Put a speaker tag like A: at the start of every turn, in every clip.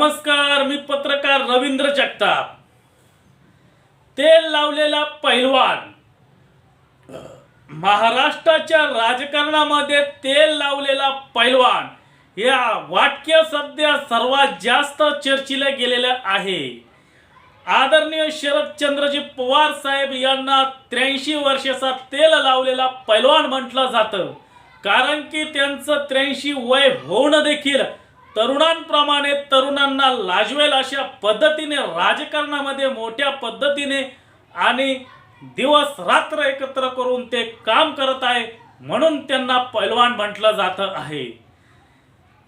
A: नमस्कार मी पत्रकार रवींद्र जगताप. तेल लावलेला पैलवान. महाराष्ट्राच्या राजकारणामध्ये तेल लावलेला पैलवान. या वाक्य सध्या सर्वात जास्त चर्चिले गेलेलं आहे. आदरणीय शरदचंद्रजी पवार साहेब यांना त्र्याऐंशी वर्षाचा तेल लावलेला पैलवान म्हटलं जातं. कारण की त्यांचं त्र्याऐंशी वय होऊन देखील तरुणांप्रमाणे तरुणांना लाजवेल अशा पद्धतीने राजकारणामध्ये मोठ्या पद्धतीने आणि दिवस रात्र एकत्र करून ते काम करत आहे म्हणून त्यांना पैलवान म्हटलं जातं आहे.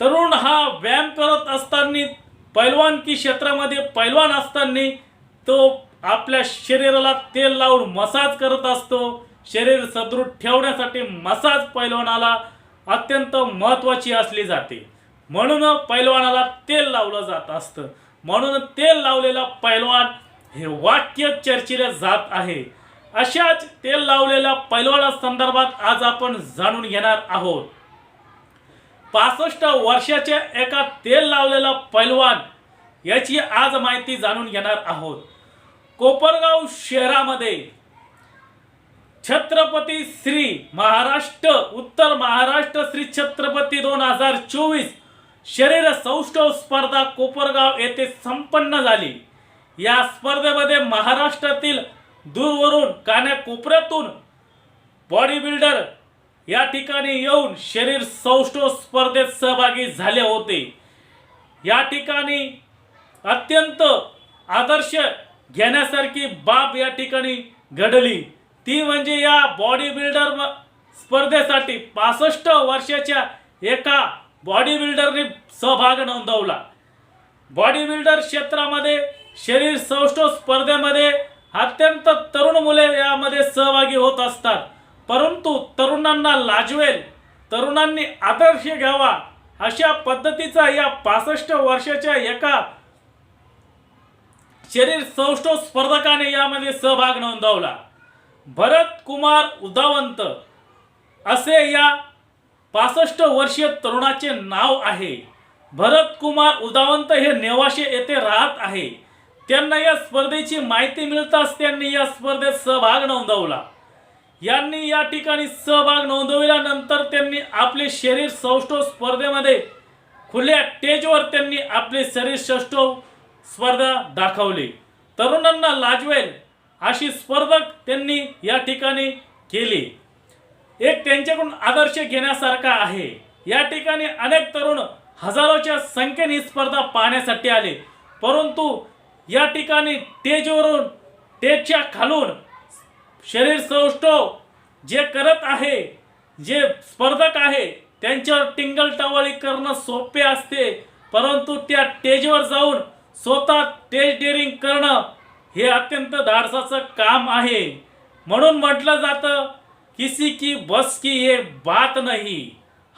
A: तरुण हा व्यायाम करत असताना पैलवान की क्षेत्रामध्ये पैलवान असताना तो आपल्या शरीराला तेल लावून मसाज करत असतो. शरीर सदृढ ठेवण्यासाठी मसाज पैलवानाला अत्यंत महत्त्वाची असली जाते. म्हणून पैलवानाला तेल लावलं जात असतं. म्हणून तेल लावलेला पैलवान हे वाक्य चर्चिले जात आहे. अशाच तेल लावलेल्या पैलवाना संदर्भात आज आपण जाणून घेणार आहोत. पासष्ट वर्षाच्या एका तेल लावलेला पैलवान याची आज माहिती जाणून घेणार आहोत. कोपरगाव शहरामध्ये छत्रपती श्री महाराष्ट्र उत्तर महाराष्ट्र श्री छत्रपती दोन हजार चोवीस शरीर सौष्ठव स्पर्धा कोपरगाव येथे संपन्न झाली. या स्पर्धेमध्ये महाराष्ट्रातील दूरवरून कान्याकोपऱ्यातून बॉडी बिल्डर या ठिकाणी येऊन शरीर सौष्ठव स्पर्धेत सहभागी झाले होते. या ठिकाणी अत्यंत आदर्श घेण्यासारखी बाब या ठिकाणी घडली. ती म्हणजे या बॉडी बिल्डर स्पर्धेसाठी पासष्ट वर्षाच्या एका बॉडी बिल्डरने सहभाग नोंदवला. बॉडी बिल्डर क्षेत्रामध्ये शरीर सौष्ठव स्पर्धेमध्ये अत्यंत तरुण मुले यामध्ये सहभागी होत असतात. परंतु तरुणांना लाजवेल तरुणांनी आदर्श घ्यावा अशा पद्धतीचा या पासष्ट वर्षाच्या एका शरीर सौष्ठव स्पर्धकाने यामध्ये सहभाग नोंदवला. भरत कुमार उदावंत असे या पासष्ट वर्षीय तरुणाचे नाव आहे. भरत कुमार उदावंत हे नेवाशे येथे राहत आहे. त्यांना या स्पर्धेची माहिती मिळताच त्यांनी या स्पर्धेत सहभाग नोंदवला. यांनी या ठिकाणी सहभाग नोंदविल्यानंतर त्यांनी आपले शरीर सौष्ठव स्पर्धेमध्ये खुल्या स्टेजवर त्यांनी आपले शरीर सौष्ठव स्पर्धा दाखवली. तरुणांना लाजवेल अशी स्पर्धक त्यांनी या ठिकाणी केली. एक त्यांच्याकडून आदर्श घेण्यासारखा आहे. या ठिकाणी अनेक तरुण हजारोच्या संख्येने ही स्पर्धा पाहण्यासाठी आले. परंतु या ठिकाणी स्टेजवरून तेजच्या खालून शरीर सौष्ठव जे करत आहे जे स्पर्धक आहे त्यांच्यावर टिंगल टवाळी करणं सोपे असते. परंतु त्या स्टेजवर जाऊन स्वतः टेज डेअरिंग करणं हे अत्यंत धाडसाचं काम आहे. म्हणून म्हटलं जातं किसी की बस की ये बात नहीं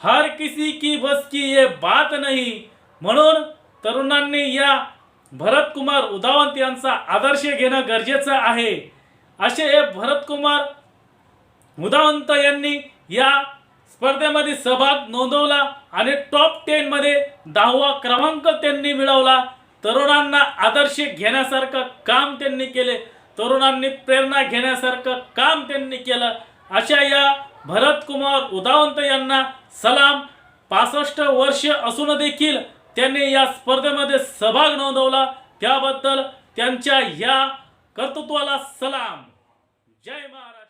A: हर किसी की बस की ये बात नहीं। म्हणून तरुणांनी या भरत कुमार उदावंत यांचा आदर्श घेणं गरजेचं आहे. असे हे भरत कुमार उदावंत यांनी या स्पर्धेमध्ये सहभाग नोंदवला आणि टॉप टेनमध्ये दहावा क्रमांक त्यांनी मिळवला. तरुणांना आदर्श घेण्यासारखं काम त्यांनी केले. तरुणांनी प्रेरणा घेण्यासारखं काम त्यांनी केलं. अशा या भरत कुमार उदावंत यांना सलाम. पासष्ट वर्ष असून देखील त्यांनी या स्पर्धेमध्ये सहभाग नोंदवला. त्याबद्दल त्यांच्या या कर्तृत्वाला सलाम. जय महाराज.